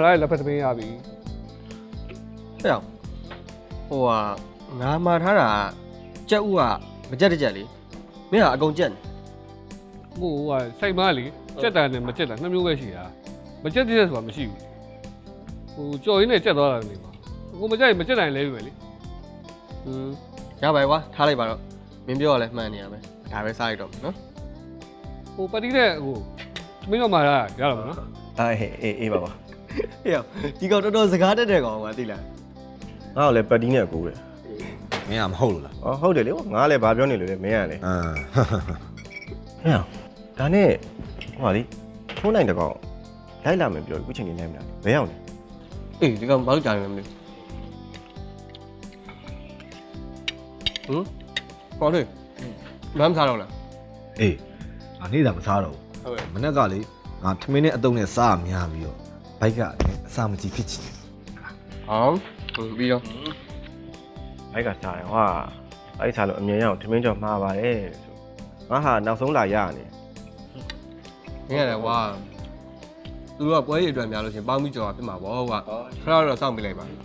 အဲကိုမလာရဲ့လက်ဖက်သမင်းရပြီဟဲ့အောင်ဟိုဟာငါမှာထားတာကြက်ဥကမကြက်တစ်ကြက်လေမင်းဟာအကုန်ကြက်နေကိုကစိတ်မလေကြက်တန်နဲ့မကြက်တာနှစ်မျိုးပဲရှိတာမကြက်တဲ့ဆိုတာမရှိဘူးဟိုကြော်ရင်းနဲ့ကြက်သွားတာနေမှာကိုမကြက်ရင်မကြက်တိုင်းလဲပြီပဲလေဟင်းရပါကွာထားလိုက်ပါတော့မင်းပြောရလဲမှန်နေရမယ်ဒါပဲစားရတော့မယ်နော်ဟိုပတိတဲ့ဟိုသမင်းတော့มาလာရတော့မနော်အေးအေးအေးပါပါ ဟဲ့အောင်ဒီကောင်တော်တော်စကားတက်တဲ့ကောင်ကသိလားငါ့ကိုလည်းပတ်တီးနဲ့ကိုပဲမင်းကမဟုတ်လို့လားအော်ဟုတ်တယ်လေငါလည်းဘာပြောနေလို့လဲမင်းကလည်းအာဟဲ့ဒါနဲ့ဟိုဟာလေထုံးနိုင်တကောင်လိုက်လာမယ်ပြောခုချိန်ကြီးလိုက်မလားဘယ်ရောက်လဲအေးဒီကောင်ဘာလို့ကြာနေလဲမသိဘူးဟမ်ဟောလေလမ်းမစားတော့လားအေးငါနေ့တာမစားတော့ဟုတ်ကဲ့ဘူးမနေ့ကလေငါထမင်းနဲ့အတုံးနဲ့စားအများပြီးတော့ ဘိုက်ကလည်းအစာမကြီးဖြစ်ချင်တယ်ဟမ်ဟုတ်ပြီးတော့ဘိုက်ကစားတယ်ဟာအဲ့စားလို့အမြင်ရအောင်ထမင်းကြော်မှားပါတယ်ဆိုငါဟာနောက်ဆုံးလာရနေမင်းရတယ်ကွာသူတို့ကပွဲရည်အတွက်များလို့ရှရင်ပေါင်းပြီးကြော်တာဖြစ်မှာပေါ့ကွာခဏတော့စောင့်ပြလိုက်ပါအေး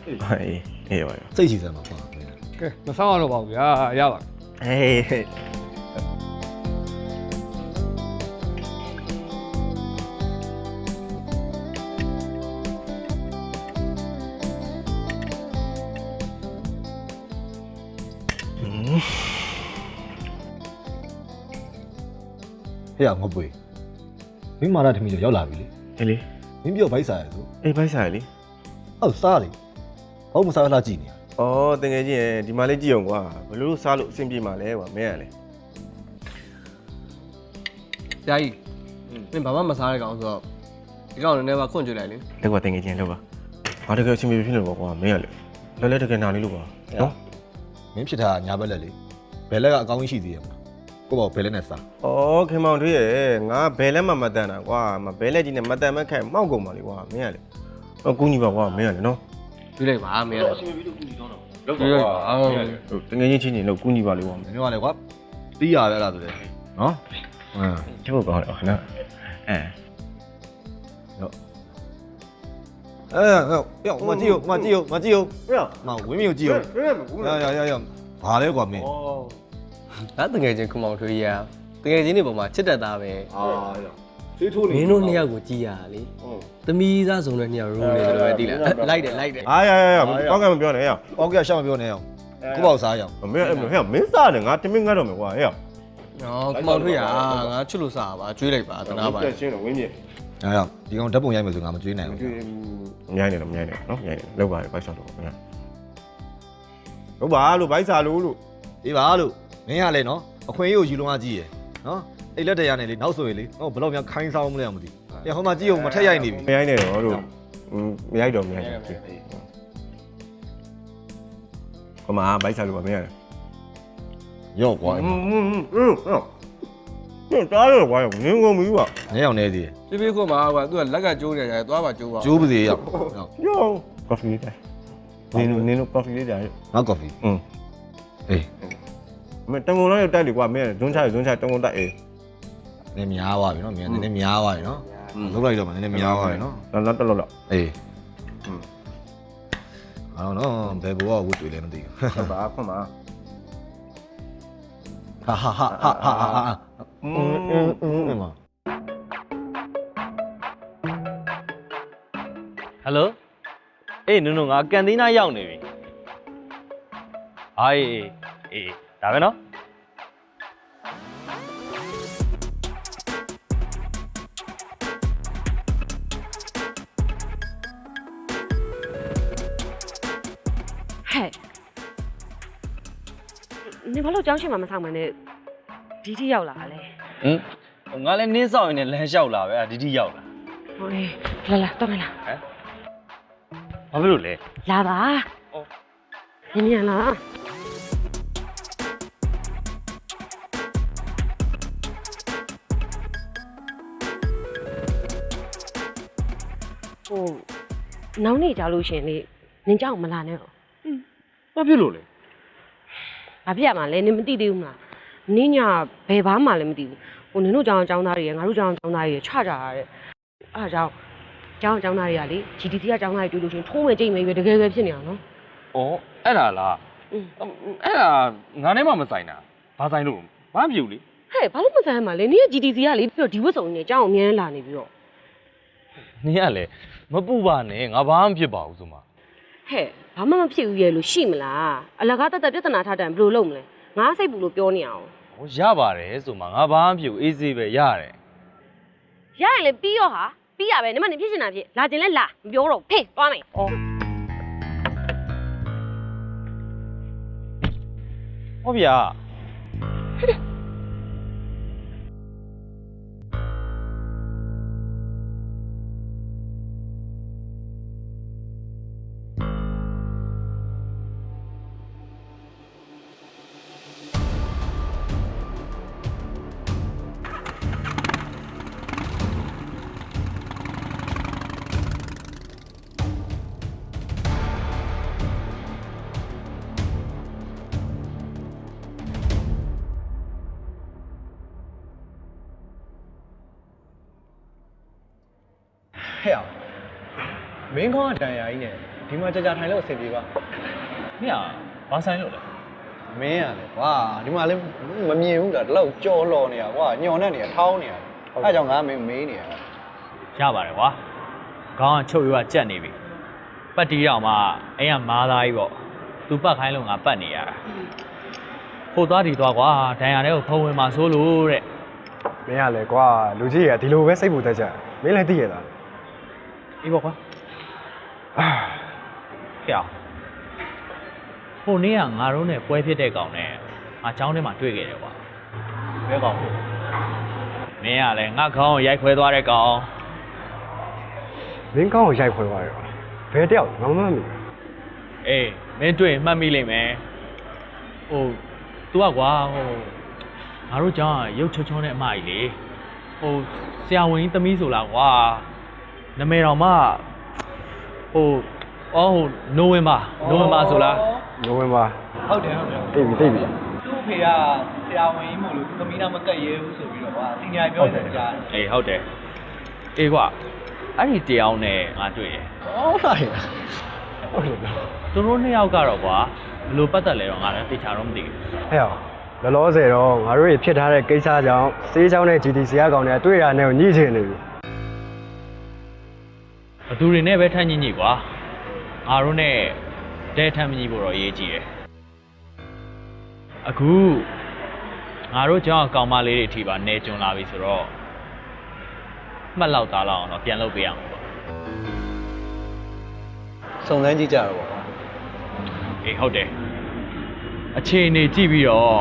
အေးပါရောစိတ်ရှိစမ်းပါကွာမင်းကကဲမဆောင်ရတော့ပါဘူးဗျာရပါအေး ဟဲ့ငေါပွေမင်းမာရထမင်းကြောရောက်လာပြီလေအေးလေမင်းပြောဘိုက်စားရဆိုအေးဘိုက်စားရလေအောက်စားလေဘာမှမစားရလားကြည့်နေရအော်တကယ်ကြီးရင်ဒီမှာလေးကြည့်အောင်ကွာဘယ်လိုစားလို့အဆင်ပြေမှာလဲကွာမင်းကလည်းဆရာကြီးမင်းဘာမှမစားရကောင်ဆိုတော့ဒီကောင်လည်းနည်းပါခွန့်ကြွလိုက်လေလက်ကွာတကယ်ချင်းလောက်ပါငါတကယ်အဆင်ပြေဖြစ်လို့ပေါ့ကွာမင်းကလည်းလဲလဲတကယ်နာလေးလို့ပါနော်မင်းဖြစ်တာညာဘက်လက်လေဘယ်လက်ကအကောင်းကြီးရှိသေးရမလား ကိုပေါ့ဘယ်လက်နဲ့စား။အော်ခင်မောင်တို့ရဲ့ငါဘယ်လက်မှမတန်တာကွာမဘယ်လက်ကြီးနဲ့မတန်မခိုင်မောက်ကုန်ပါလေကွာမင်းကလေ။အကူညီပါကွာမင်းကလေနော်ပြလိုက်ပါမင်းရတယ်။လောက်ပါကွာ။ဟုတ်တကယ်ချင်းချင်းချင်းလောက်ကူညီပါလေကွာမင်းကလည်းကွာတီးရပဲလားဆိုတယ်နော်ဟမ်။ကျုပ်ကောင်းတယ်နော်။အဲအဲရောက်မကြည့်ဦးမကြည့်ဦးမကြည့်ဦး။ပြောမဝင်းမျိုးကြည့်ဦး။ဘယ်မှာဘူးရရရရဘာလဲကွာမ င်း။အော်ဒါတကယ်ချင်းခမောင်ထွေးရတကယ်ချင်းတွေပေါ်မှာချစ်တတ်တာပဲအာရသေးထိုးမင်းတို့နှစ်ယောက်ကိုကြည်ရလေဟုတ်သမီးသားစုံတဲ့နှစ်ယောက်ရိုးနေတယ်လို့ပဲသိလားလိုက်တယ်လိုက်တယ်။အာရရရကောင်းကင်မပြောနဲ့ဟဲ့။အောက်ကရှောင်းမပြောနဲ့အောင်။ကိုပေါ့စားရအောင်။မင်းဟဲ့မင်းစားတယ်ငါတမင်းငတ်တော့မယ်ကွာဟဲ့နော်ခမောင်ထွေးရငါချစ်လို့စားပါကျွေးလိုက်ပါသနာပါရှင်းတော့ဝင်းမြင့်။အားရဒီကောင်ဓာတ်ပုံရိုက်မယ်ဆိုငါမကြွေးနိုင်မဘူးကြည့်ဘူး။မြိုင်းနေတော့မြိုင်းနေနော်မြိုင်းနေလောက်ပါလေဘိုက်ဆော့တော့ဗျာ။ဟုတ်ပါလို့ဘိုက်စားလို့လို့။အေးပါလို့ မင်းကလေနော်အခွင့်အရေးကိုယူလုံးအားကြီးရယ်နော်အိတ်လက်တရားနဲ့လေနောက်ဆိုရင်လေဟောဘလောက်များခိုင်းဆောင်မလဲမသိဘူးဟောမှကြည့်အောင်မထက်ရိုက်နေပြီ မရိုက်နဲ့တော့တို့ဟင်းမရိုက်တော့မရိုက်ဘူးဟိုမှာဘိုက်စားလို့ပါမင်းရတယ်ရော့ကွာဟင်းဟင်းဟင်းဟုတ်တားရပါရောငင်းကုန်ပြီပါနေအောင်နေသေးတယ်ပြေးပြေးခုမှာကွာသူကလက်ကကျိုးနေကြတယ်သွားပါကျိုးပါကျိုးပစီရောက်ဟုတ်ရောကော်ဖီလေးတိုင်းနင်းနင်းကော်ဖီလေးတိုင်းငါကော်ဖီอืมအေး မတန်ကုန်လောက်တိုက်လေကွာမင်းဇွန်းချရဇွန်းချတန်ကုန်တိုက်အေးနည်းများသွားပြီနော်။မင်းနည်းနည်းများသွားပြီနော်။လုံးလိုက်တော့မှနည်းနည်းများသွားပြီနော်လောက်လောက်တက်လောက်လောက်။အေး။အော်နော်ဘယ်ဘောကဝတ်တွေ့လဲမသိဘူးဟုတ်ပါခွန်ပါ။ဟာဟာဟာဟာဟာဟာ။အင်းအင်းအင်းမဟယ်လိုအေးနုံနုံငါကန်တင်းနာရောက်နေပြီဟာအေးအေးအေး ဒါပဲနော်ဟဲ့နေဘာလို့ကြောင်းရှင်မှာမဆောင်မနဲ့ဒီတိရောက်လာလဲဟင်ဟိုငါလည်းနင်းဆောင်ရင်လည်းလမ်းလျှောက်လာပဲအဒီဒီရောက်လာဟိုလေလာလာတော့မလားဘာဖြစ်လို့လဲလာပါဟုတ်ညင်ညင်လာ နောက်နေ့ကြလို့ရှရင်လေနင်ကြောက်မလာနဲ့တော့ဘာဖြစ်လို့လဲဘာဖြစ်ရမှာလဲနင်မသိသေးဘူးမလားနင်ညာဘယ်ဘာမှလည်းမသိဘူးဟိုနင်တို့ကြောင်အကြောင်းသားတွေရယ်ငါတို့ကြောင်အကြောင်းသားတွေရယ်ချကြတာတဲ့အားကြောင့်ကျောင်းကျောင်းသားတွေကလေ GDC ကကျောင်းသားတွေတွေ့လို့ရှရင်ထိုးမယ်ကြိတ်မယ်ပဲတကယ်ပဲဖြစ်နေတာနော်။အော်အဲ့ဒါလားอืม။အဲ့ဒါငါနဲ့မှမဆိုင်တာ။ဘာဆိုင်လို့ဘာမှမဖြစ်ဘူးလေဟဲ့ဘာလို့မဆိုင်မှာလဲနင်က GDC ကလေပြီးတော့ဒီဝတ်စုံနဲ့ကျောင်းအောင်အမြဲတမ်းလာနေပြီးတော့။ နင်ကလည်းမပူပါနဲ့ငါဘာမှမဖြစ်ပါဘူးဆိုမှဟဲ့ဘာမှမဖြစ်ဘူးရဲ့လို့ရှိမလားအလကားတက်တက်ပြဿနာထားတယ်ဘယ်လိုလုပ်မလဲငါစိတ်ဘူးလို့ပြောနေအောင်။ဟိုရပါတယ်ဆိုမှငါဘာမှမဖြစ်ဘူးအေးဆေးပဲရတယ်ရရင်လေပြီးရောဟာပြီးရပဲနင်မနေဖြစ်ရှင်တာဖြစ်လာကျင်လဲလာမပြောတော့ဖေးသွားမယ်။အော်ဟောဗျာ ဟဲ့အောင်မင်းကောင်းကတန်ရာကြီးနဲ့ဒီမှာကြာကြာထိုင်လို့အဆင်ပြေပါမင်းကဘာဆိုင်လို့လဲမင်းရလေကွာဒီမှာလည်းမမြင်ဘူးလားဒီလောက်ကြော်လော်နေတာကွာညော်နေနေတာထောင်းနေတာအဲကြောင့်ငါမင်းမေးနေရတာရပါတယ်ကွာခေါင်းကချုပ်ရွာကြက်နေပြီပတ်တီးတော့မှအိမ်ကမားသားကြီးပေါ့သူပတ်ခိုင်းလို့ငါပတ်နေရတာဟိုသွားဒီသွားကွာဒဏ်ရာတွေကိုဖုံဝင်မှာဆိုလို့တဲ့မင်းရလေကွာလူကြီးကဒီလိုပဲစိတ်ပူတတ်ကြတယ်မင်းလည်းသိရလား အေးပေါ့ကွာအာဖျောက်ဟိုနေ့ကငါတို့နဲ့ပွဲဖြစ်တဲ့ကောင်နဲ့ငါเจ้าထဲမှာတွေ့ခဲ့တယ်ကွာဘယ်ကောင်လို့မင်းကလည်းငါခေါင်းကိုရိုက်ခွဲသွားတဲ့ကောင် မင်းကောင်းကိုရိုက်ခွဲသွားရောဘယ်တယောက်ငါမမှတ်မိဘူး အေးမင်းတွေ့ရင်မှတ်မိလိမ့်မယ်ဟို तू ကကွာဟိုငါတို့เจ้าကရုပ်ချွတ်ချွန်းတဲ့အမကြီးလေဟိုဆရာဝန်ကြီးသမီးဆိုလားကွာ နာမည်တော်မှဟိုအော်ဟိုနိုဝင်ဘာနိုဝင်ဘာဆိုလားနိုဝင်ဘာဟုတ်တယ်ဟုတ်တယ်သိပြီသိပြီသူ့ဖေကဆရာဝန်ကြီးမို့လို့သမီးနာမကတ်ရဲဘူးဆိုပြီးတော့ကွာစီနီယာပြောတယ်ကြားတယ်အေးဟုတ်တယ်အေးကွာအဲ့ဒီတရားနဲ့ငါတွေ့တယ်ဟုတ်လားဟုတ်တယ်နော်သူတို့နှစ်ယောက်ကတော့ကွာဘယ်လိုပတ်သက်လဲတော့ငါလည်းသိချာတော့မသိဘူးဟဲ့အောင်လောလောဆယ်တော့ငါတို့ရဖြစ်ထားတဲ့ကိစ္စကြောင့်စေးချောင်းနဲ့ GTC ကကောင်တွေကတွေ့တာနဲ့ကိုညှိချင်နေပြီ ဘသူတွေနဲ့ပဲထန့်ညင်ညိကွာငါတို့နဲ့တဲထန့်မညိဖို့တော့အရေးကြီးတယ်အခုငါတို့ကြောင့်ကောင်မလေးတွေအထိပါနေကြုံလာပြီဆိုတော့မှတ်လောက်သားလောက်အောင်တော့ပြန်လုပ်ပေးရမှာပေါ့စုံစမ်းကြည့်ကြတော့ကွာအေးဟုတ်တယ်အခြေအနေကြည့်ပြီးတော့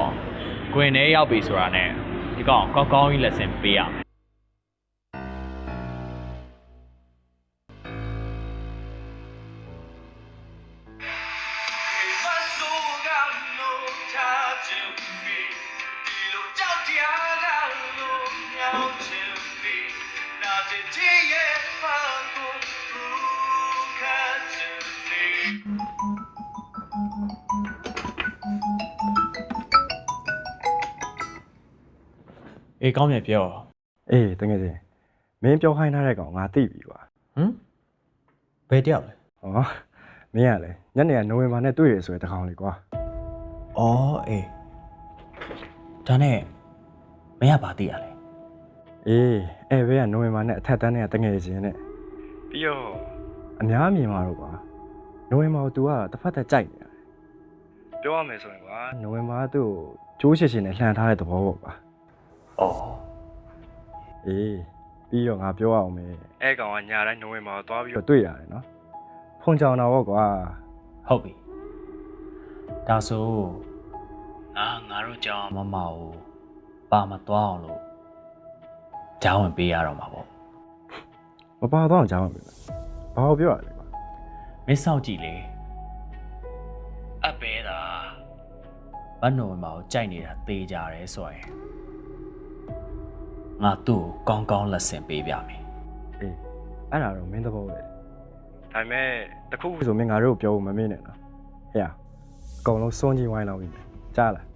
ဂွင်ထဲရောက်ပြီဆိုတာနဲ့ဒီကောင်ကောင်းကောင်းကြီးလက်ဆင့်ပေးရမယ် အေးကောင်းမြတ်ပြောအေးတကယ်ချင်းမင်းပြောခိုင်းထားတဲ့ကောင်ငါသိပြီကွာဟမ်ဘယ်တယောက်လဲဟောမင်းကလေညနေကနိုဝင်ဘာနဲ့တွေ့ရဆိုတဲ့တကောင်လေးကွာအော်အေးဒါနဲ့မင်းကဘာသိရလဲအေးအဲဘဲကနိုဝင်ဘာနဲ့အထက်တန်းနဲ့တငယ်ချင်းနဲ့ပြီးတော့အများမြင်မှာတော့ကွာနိုဝင်ဘာကို तू ကတစ်ဖက်သက်ကြိုက်နေတာပြောရမယ်ဆိုရင်ကွာနိုဝင်ဘာကသူ့ကိုကျိုးချစ်ချင်နဲ့လှန်ထားတဲ့သဘောပေါ့ကွာ အော်အေးပြီးတော့ငါပြောအောင်မယ်အဲကောင်ကညာတိုင်းနိုဝင်ဘာကိုသွားပြီးတော့တွေ့ရတယ်နော်ဖုန်ချောင်တော့ပေါ့ကွာဟုတ်ပြီဒါဆိုငါငါတို့ကြောင်းမမကိုပါမသွားအောင်လို့ကြောင်းဝင်ပေးရတော့မှာပေါ့မပါတော့အောင်ကြားမှာပဲဘာလို့ပြောရလဲကွာမင်းစောင့်ကြည့်လေအပ်ပဲတာဘတ်နိုဝင်ဘာကိုကြိုက်နေတာသေကြတယ်ဆိုရင် ငါသူ့ကိုကောင်းကောင်းလက်ဆင့်ပေးပြမယ်အေးအဲ့ဒါတော့မင်းသဘောပဲဒါပေမဲ့တခုဆိုမင်းငါတို့ကိုပြောဖို့မမင်းနဲ့နော်ဟဲ့ရအကုန်လုံးစွန့်ကြည့်ဝိုင်းလောက်ပြီမယ်ကြားလား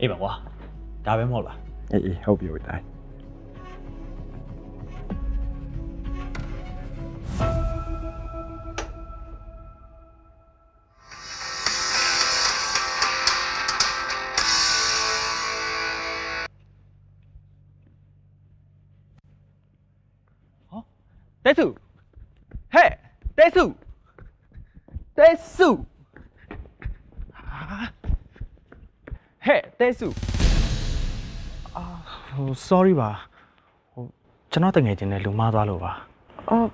အေးပါကွာဒါပဲမဟုတ်လားအေးအေးဟုတ်ပြီဟုတ်ပြီတိုင်း တဲစုဟဲ့တဲစုတဲစုဟာဟဲ့တဲစုအာဟို sorry ပါဟိုကျွန်တော်တငယ်ချင်းနဲ့လူမားသွားလို့ပါအော်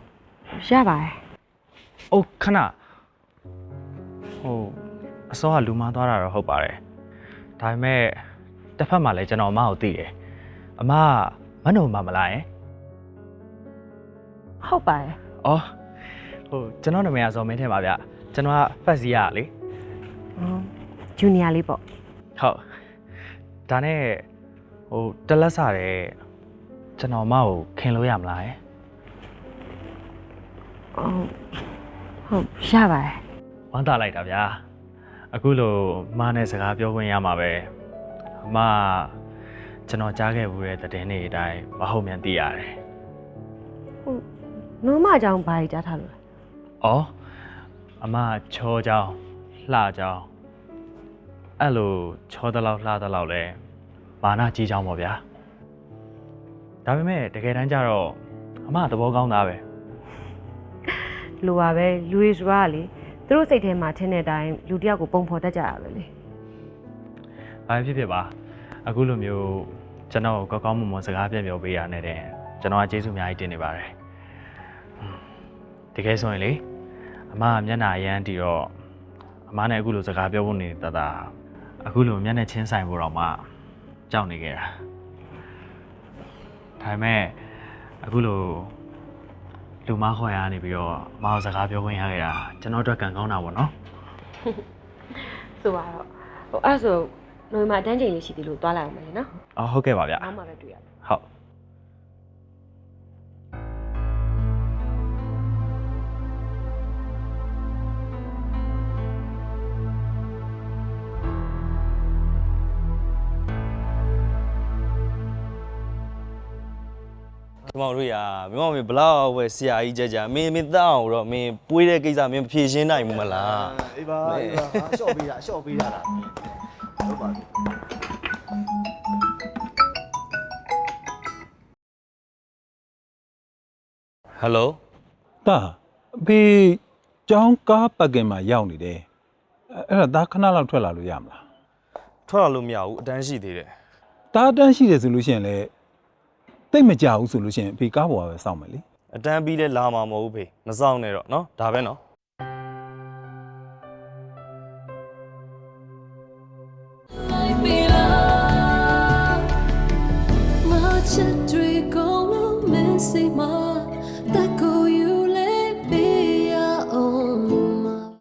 ရပါတယ်အိုးခဏဟိုအစောကလူမားသွားတာတော့ဟုတ်ပါတယ်ဒါပေမဲ့တစ်ဖက်မှာလည်းကျွန်တော်အမကိုသိတယ်အမကမနှုံမမလားယင် ဟုတ်ပါတယ်။အော်ဟိုကျွန်တော်နာမည်ကဇော်မင်းထင်ပါဗျ။ကျွန်တော်ကဖက်စီရလေအော်ဂျူနီယာလေးပေါ့။ဟုတ်။ဒါနဲ့ဟိုတလက်စားတဲ့ကျွန်တော်မကိုခင်လို့ရမလားယင်အော်ဟုတ်ရပါတယ်။ဝမ်းသာလိုက်တာဗျာ။အခုလိုမနဲ့စကားပြောခွင့်ရမှာပဲ။အမကကျွန်တော်ကြားခဲ့ဘူးတဲ့သတင်းတွေအတိုင်းမဟုတ်မြန်သိရတယ် နိုးမအကြောင်းဘာကြီးကြားထားလို့လဲ။အော်အမချောကြောင်းလှကြောင်းအဲ့လိုချောသလောက်လှသလောက်လဲမာနကြီးကြောင်းပေါ့ဗျာ။ဒါပေမဲ့တကယ်တမ်းကျတော့အမသဘောကောင်းသားပဲလူပါပဲလူတွေဆိုတာကလေသူတို့စိတ်ထဲမှာထင်းတဲ့အတိုင်းလူတစ်ယောက်ကိုပုံဖော်တတ်ကြရပဲလေ။ဘာဖြစ်ဖြစ်ပါအခုလိုမျိုးကျွန်တော်ကိုကောင်းကောင်းမွန်မွန်စကားပြောပြောပေးရတဲ့တဲ့ကျွန်တော်ကကျေးဇူးအများကြီးတင်နေပါတယ်။ဟွန်း တကယ်ဆိုရင်လေအမကမျက်နှာအရမ်းတီတော့အမနဲ့အခုလိုစကားပြောဖို့နေတတ်တာအခုလိုမျက်နှာချင်းဆိုင်ဖို့တော့မှကြောက်နေခဲ့တာ။ဒါပေမဲ့အခုလိုလူမခေါ်ရနေပြီးတော့အမကိုစကားပြောခွင့်ရခဲ့တာကျွန်တော်အတွက်ကံကောင်းတာပေါ့နော်ဆိုပါတော့ဟိုအဲ့ဒါဆိုနိုးမအတန်းချိန်လေးရှိသေးလို့သွားလိုက်အောင်မယ်လေနော်။အော်ဟုတ်ကဲ့ပါဗျနောက်မှပဲတွေ့ရမယ်။ မောင်တို့ရမင်းမောင်မင်းဘလောက်ပဲဆရာကြီးကြကြမင်းမင်းတောက်အောင်တော့မင်းပွေးတဲ့ကိစ္စမင်းမဖြေရှင်းနိုင်ဘူးမလားအေးပါအေးပါဟာရှော့ပေးတာရှော့ပေးတာလားဟုတ်ပါပြီဟယ်လိုတာဘေးကျောင်းကားပတ်ကင်မှာရောက်နေတယ်အဲ့အဲ့ဒါဒါခဏလောက်ထွက်လာလို့ရမလားထွက်လာလို့မရဘူးအတန်းရှိသေးတယ်တားတန်းရှိတယ်ဆိုလို့ရှိရင်လည်း တိတ်မကြဘူးဆိုလို့ရှိရင်ဘေးကားပေါ်ကပဲစောင့်မယ်လေအတန်းပြီးလဲလာမှာမဟုတ်ဘူးဖေမစောင့်နဲ့တော့နော်ဒါပဲနော်